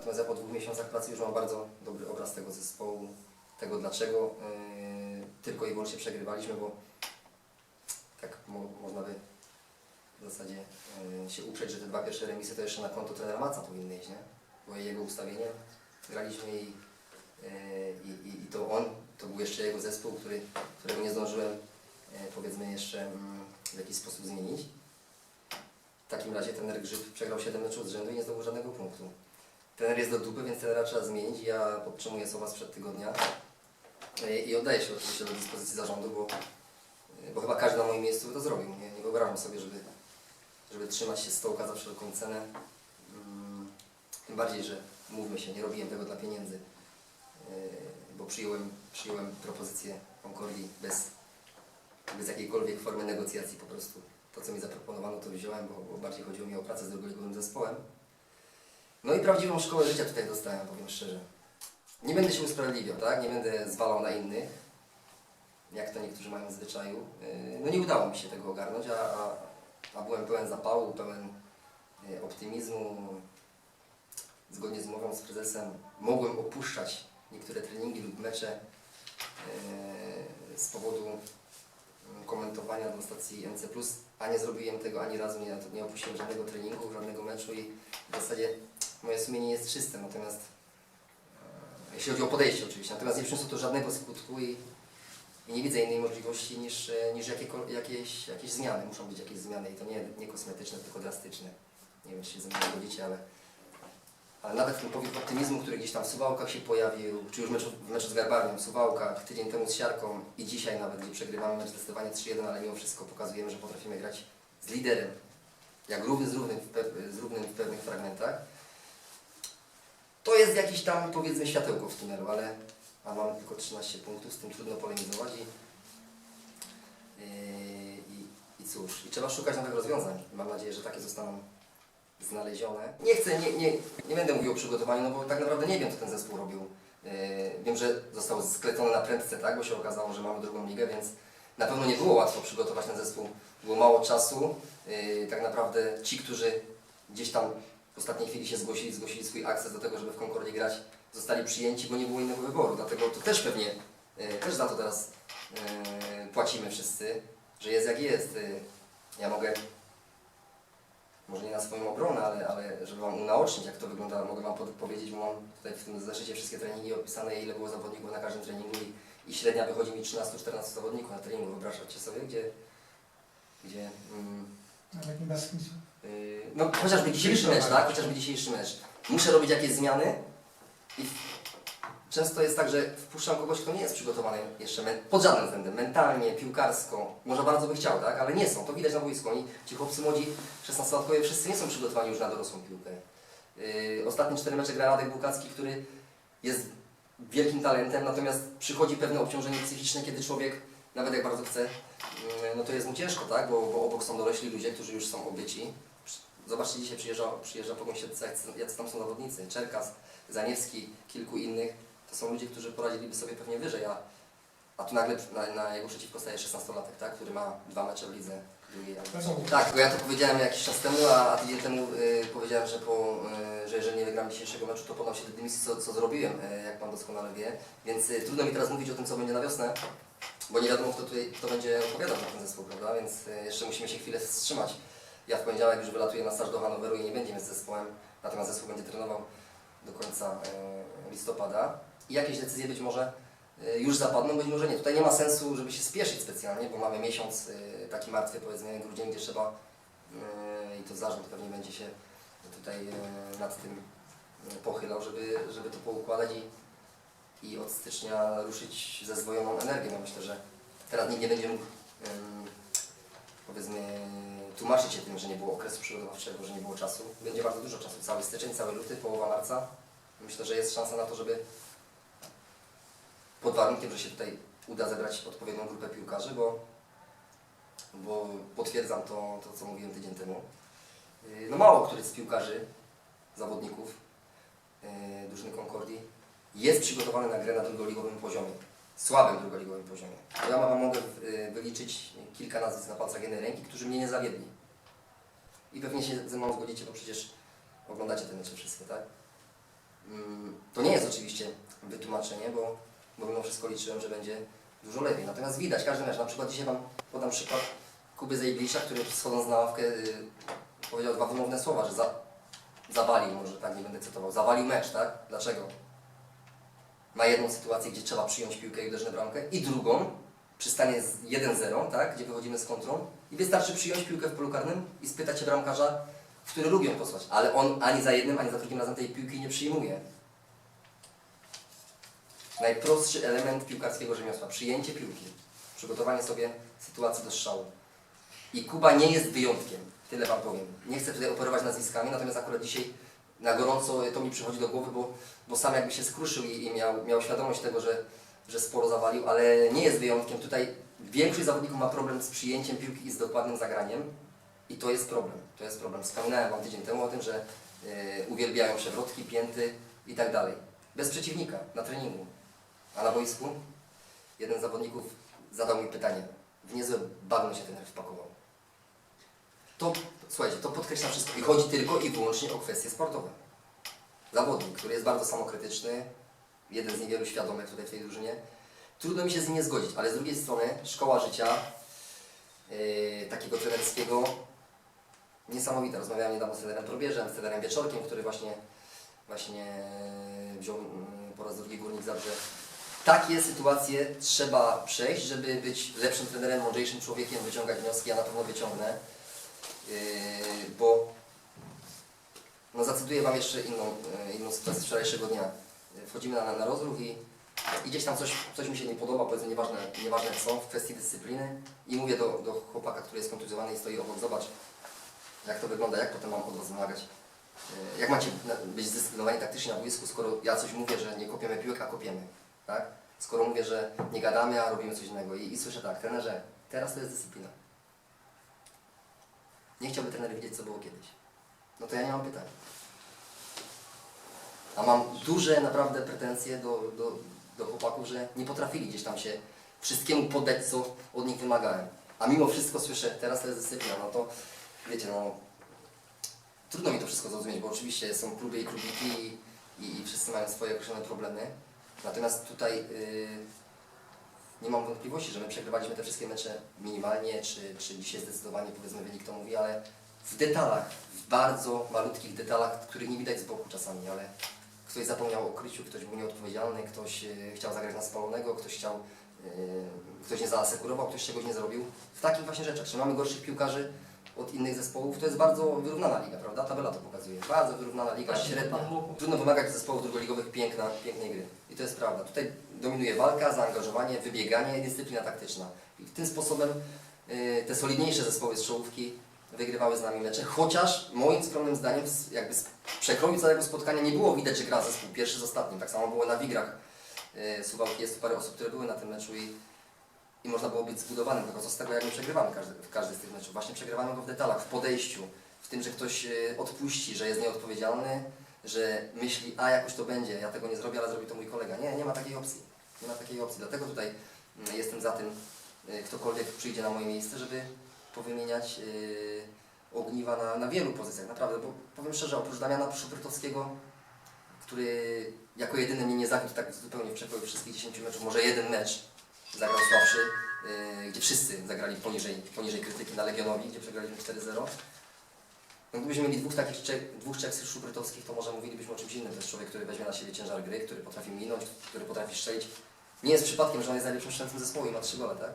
Natomiast ja po dwóch miesiącach pracy już mam bardzo dobry obraz tego zespołu, tego dlaczego yy, tylko i wyłącznie przegrywaliśmy, bo tak mo można by w zasadzie yy, się uprzeć, że te dwa pierwsze remisy to jeszcze na konto trenera Maca powinny iść, nie? Bo jego ustawienie graliśmy i, yy, i, i, to on, to był jeszcze jego zespół, który, którego nie zdążyłem yy, powiedzmy jeszcze mm, w jakiś sposób zmienić. W takim razie trener Grzyb przegrał 7 meczów z rzędu i nie zdobył żadnego punktu. Trener jest do dupy, więc trenera trzeba zmienić. Ja podtrzymuję słowa sprzed tygodnia E, i oddaję się oczywiście do dyspozycji zarządu, bo, e, bo chyba każdy na moim miejscu by to zrobił. Nie, nie wyobrażam sobie, żeby, żeby trzymać się stołka za wszelką cenę. Mm, Tym bardziej, że mówmy się, nie robiłem tego dla pieniędzy, e, bo przyjąłem, przyjąłem propozycję Concordii bez, bez jakiejkolwiek formy negocjacji po prostu. To, co mi zaproponowano, to wziąłem, bo, bo bardziej chodziło mi o pracę z drugoligowym zespołem. No i prawdziwą szkołę życia tutaj dostałem, powiem szczerze. Nie będę się usprawiedliwiał, tak? Nie będę zwalał na innych, jak to niektórzy mają w zwyczaju. Yy, No nie udało mi się tego ogarnąć, a, a, a byłem pełen zapału, pełen yy, optymizmu. Zgodnie z umową z prezesem mogłem opuszczać niektóre treningi lub mecze yy, z powodu komentowania do stacji NC+, a nie zrobiłem tego ani razu, nie, nie opuściłem żadnego treningu, żadnego meczu i w zasadzie moje sumienie jest czyste, natomiast e, jeśli chodzi o podejście oczywiście, natomiast nie przyniosło to żadnego skutku i, i nie widzę innej możliwości niż, e, niż jakieś, jakieś zmiany. Muszą być jakieś zmiany i to nie, nie kosmetyczne, tylko drastyczne. Nie wiem, czy się ze mną zgodzicie, ale, ale nawet ten powiew optymizmu, który gdzieś tam w Suwałkach się pojawił, czy już meczu, w meczu z Garbarnią w Suwałkach, tydzień temu z Siarką i dzisiaj nawet, gdzie przegrywamy mecz zdecydowanie 3-1, ale mimo wszystko pokazujemy, że potrafimy grać z liderem, jak równy z równym w, z równym w pewnych fragmentach. To jest jakiś tam powiedzmy światełko w tunelu, ale a mam tylko 13 punktów, z tym trudno polemizować i, yy, i, i cóż, i trzeba szukać nowych rozwiązań. Mam nadzieję, że takie zostaną znalezione. Nie chcę, nie, nie, nie będę mówił o przygotowaniu, no bo tak naprawdę nie wiem, co ten zespół robił. Yy, wiem, że został sklecony na prędce, tak, bo się okazało, że mamy drugą ligę, więc na pewno nie było łatwo przygotować ten zespół. Było mało czasu. Yy, tak naprawdę ci, którzy gdzieś tam w ostatniej chwili się zgłosili, zgłosili swój akces do tego, żeby w Concordii grać, zostali przyjęci, bo nie było innego wyboru. Dlatego to też pewnie, yy, też za to teraz yy, płacimy wszyscy, że jest jak jest. Yy, ja mogę, może nie na swoją obronę, ale, ale żeby Wam unaocznić, jak to wygląda, mogę Wam powiedzieć, bo mam tutaj w tym zeszycie wszystkie treningi opisane, ile było zawodników na każdym treningu i, i średnia wychodzi mi 13-14 zawodników na treningu. Wyobrażacie sobie, gdzie, gdzie mm, Na takim basketball. Yy, No chociażby dzisiejszy mecz, tak? Chociażby dzisiejszy mecz. Muszę robić jakieś zmiany i często jest tak, że wpuszczam kogoś, kto nie jest przygotowany jeszcze pod żadnym względem, mentalnie, piłkarsko. Może bardzo by chciał, tak? Ale nie są. To widać na boisku. Oni, ci chłopcy młodzi, 16-latkowie, wszyscy nie są przygotowani już na dorosłą piłkę. Yy, ostatnie cztery mecze gra Radek Bukacki, który jest wielkim talentem, natomiast przychodzi pewne obciążenie psychiczne, kiedy człowiek, nawet jak bardzo chce, Mm, no to jest mu ciężko, tak? Bo, bo obok są dorośli ludzie, którzy już są obyci. Zobaczcie, dzisiaj przyjeżdża, przyjeżdża po Gąsiedce, jacy- jacy tam są zawodnicy. Czerkas, Zaniewski, kilku innych. To są ludzie, którzy poradziliby sobie pewnie wyżej, a, a tu nagle na, na jego przeciwko staje 16-latek, tak? Który ma dwa mecze w lidze drugiej. To są Tak, bo ja to powiedziałem jakiś czas temu, a, a tydzień temu y, powiedziałem, że, po, y, że jeżeli nie wygram dzisiejszego meczu, to podam się do dymisji, co, co zrobiłem, y, jak Pan doskonale wie. Więc y, trudno mi teraz mówić o tym, co będzie na wiosnę, bo nie wiadomo, kto, tutaj, kto będzie odpowiadał za ten zespół, prawda? Więc y, jeszcze musimy się chwilę wstrzymać. Ja w poniedziałek już wylatuję na staż do Hanoweru i nie będziemy z zespołem, natomiast zespół będzie trenował do końca y, listopada. I jakieś decyzje być może y, już zapadną, być może nie. Tutaj nie ma sensu, żeby się spieszyć specjalnie, bo mamy miesiąc y, taki martwy, powiedzmy, grudzień, gdzie trzeba i to zarząd pewnie będzie się tutaj nad tym pochylał, żeby, żeby to poukładać i, i od stycznia ruszyć ze zdwojoną energią. Myślę, że teraz nikt nie będzie mógł powiedzmy tłumaczyć się tym, że nie było okresu przygotowawczego, że nie było czasu. Będzie bardzo dużo czasu, cały styczeń, cały luty, połowa marca. Myślę, że jest szansa na to, żeby pod warunkiem, że się tutaj uda zebrać odpowiednią grupę piłkarzy, bo, bo potwierdzam to, to, co mówiłem tydzień temu. Yy, No mało który z piłkarzy, zawodników yy, drużyny Concordii jest przygotowany na grę na drugoligowym poziomie, słabym drugoligowym poziomie. Ja mam, mogę yy, wyliczyć kilka nazwisk na palcach jednej ręki, którzy mnie nie zawiedli. I pewnie się ze mną zgodzicie, bo przecież oglądacie te mecze wszystkie, tak? oczywiście wytłumaczenie, bo, bo mimo wszystko liczyłem, że będzie dużo lepiej. Natomiast widać każdy mecz. Na przykład dzisiaj Wam podam przykład Kuby Zejblisza, który schodząc na ławkę yy, powiedział dwa wymowne słowa, że za, zawalił, może tak nie będę cytował, zawalił mecz, tak? Dlaczego? Ma jedną sytuację, gdzie trzeba przyjąć piłkę i uderzyć na bramkę i drugą, przy stanie z 1-0, tak? Gdzie wychodzimy z kontrą i wystarczy przyjąć piłkę w polu karnym i spytać się bramkarza, w który lubią posłać, ale on ani za jednym, ani za drugim razem tej piłki nie przyjmuje. Najprostszy element piłkarskiego rzemiosła, przyjęcie piłki, przygotowanie sobie sytuacji do strzału. I Kuba nie jest wyjątkiem, tyle Wam powiem. Nie chcę tutaj operować nazwiskami, natomiast akurat dzisiaj na gorąco to mi przychodzi do głowy, bo, bo sam jakby się skruszył i, i miał, miał świadomość tego, że, że sporo zawalił, ale nie jest wyjątkiem. Tutaj większość zawodników ma problem z przyjęciem piłki i z dokładnym zagraniem i to jest problem. To jest problem. Wspominałem Wam tydzień temu o tym, że y, uwielbiają przewrotki, pięty i tak dalej. Bez przeciwnika, na treningu. A na boisku jeden z zawodników zadał mi pytanie. W niezłe bagno się ten wpakował. To, słuchajcie, to podkreśla wszystko i chodzi tylko i wyłącznie o kwestie sportowe. Zawodnik, który jest bardzo samokrytyczny, jeden z niewielu świadomych tutaj w tej drużynie, trudno mi się z nim nie zgodzić, ale z drugiej strony szkoła życia yy, takiego trenerskiego niesamowita. Rozmawiałem niedawno z trenerem Probierzem, z trenerem Wieczorkiem, który właśnie, właśnie wziął mm, po raz drugi Górnik Zabrze. Takie sytuacje trzeba przejść, żeby być lepszym trenerem, mądrzejszym człowiekiem, wyciągać wnioski. Ja na pewno wyciągnę, yy, no zacytuję Wam jeszcze inną, yy, inną sytuację z wczorajszego dnia. Wchodzimy na, na rozruch i, i gdzieś tam coś, coś mi się nie podoba, powiedzmy nieważne, nieważne co, w kwestii dyscypliny i mówię do, do chłopaka, który jest kontuzjowany i stoi obok, zobacz jak to wygląda, jak potem mam od Was wymagać. Yy, Jak macie być zdyscyplinowani taktycznie na boisku, skoro ja coś mówię, że nie kopiemy piłek, a kopiemy, tak? Skoro mówię, że nie gadamy, a robimy coś innego i, i słyszę tak, trenerze, teraz to jest dyscyplina. Nie chciałby trener wiedzieć, co było kiedyś. No to ja nie mam pytań. A mam duże naprawdę pretensje do, do, do chłopaków, że nie potrafili gdzieś tam się wszystkiemu poddać, co od nich wymagałem. A mimo wszystko słyszę, teraz jest dyscyplina, no to wiecie, no trudno mi to wszystko zrozumieć, bo oczywiście są kluby i klubiki i, i, i wszyscy mają swoje określone problemy. Natomiast tutaj yy, nie mam wątpliwości, że my przegrywaliśmy te wszystkie mecze minimalnie, czy, czy dzisiaj zdecydowanie powiedzmy wynik to mówi, ale w detalach, w bardzo malutkich detalach, których nie widać z boku czasami, ale ktoś zapomniał o kryciu, ktoś był nieodpowiedzialny, ktoś yy, chciał zagrać na spalonego, ktoś chciał, yy, ktoś nie zaasekurował, ktoś czegoś nie zrobił. W takich właśnie rzeczach, że mamy gorszych piłkarzy od innych zespołów, to jest bardzo wyrównana liga, prawda? Tabela to pokazuje. Bardzo wyrównana liga, Właśnie, średnia. Trudno wymagać od zespołów drugoligowych piękna, pięknej gry. I to jest prawda. Tutaj dominuje walka, zaangażowanie, wybieganie i dyscyplina taktyczna. I tym sposobem y, te solidniejsze zespoły z czołówki wygrywały z nami mecze, chociaż moim skromnym zdaniem jakby z przekroju całego spotkania nie było widać, że gra zespół pierwszy z ostatnim. Tak samo było na Wigrach y, Suwałki. Jest tu parę osób, które były na tym meczu i, i można było być zbudowanym, tylko co z tego, jak my przegrywamy każdy, w każdy z tych meczów. Właśnie przegrywamy go w detalach, w podejściu, w tym, że ktoś y, odpuści, że jest nieodpowiedzialny, że myśli, a jakoś to będzie, ja tego nie zrobię, ale zrobi to mój kolega. Nie, nie ma takiej opcji. Nie ma takiej opcji. Dlatego tutaj mm, jestem za tym, y, ktokolwiek przyjdzie na moje miejsce, żeby powymieniać y, ogniwa na, na wielu pozycjach, naprawdę, bo powiem szczerze, oprócz Damiana Szubrytowskiego, który jako jedyny mnie nie zawiódł tak zupełnie w przekroju wszystkich 10 meczów, może jeden mecz zagrał słabszy, y, gdzie wszyscy zagrali poniżej, poniżej krytyki na Legionowi, gdzie przegraliśmy 4-0. No, gdybyśmy mieli dwóch takich Czech, dwóch Czechów szubrytowskich, to może mówilibyśmy o czymś innym. To jest człowiek, który weźmie na siebie ciężar gry, który potrafi minąć, który potrafi strzelić. Nie jest przypadkiem, że on jest najlepszym strzelcem zespołu i ma trzy gole, tak?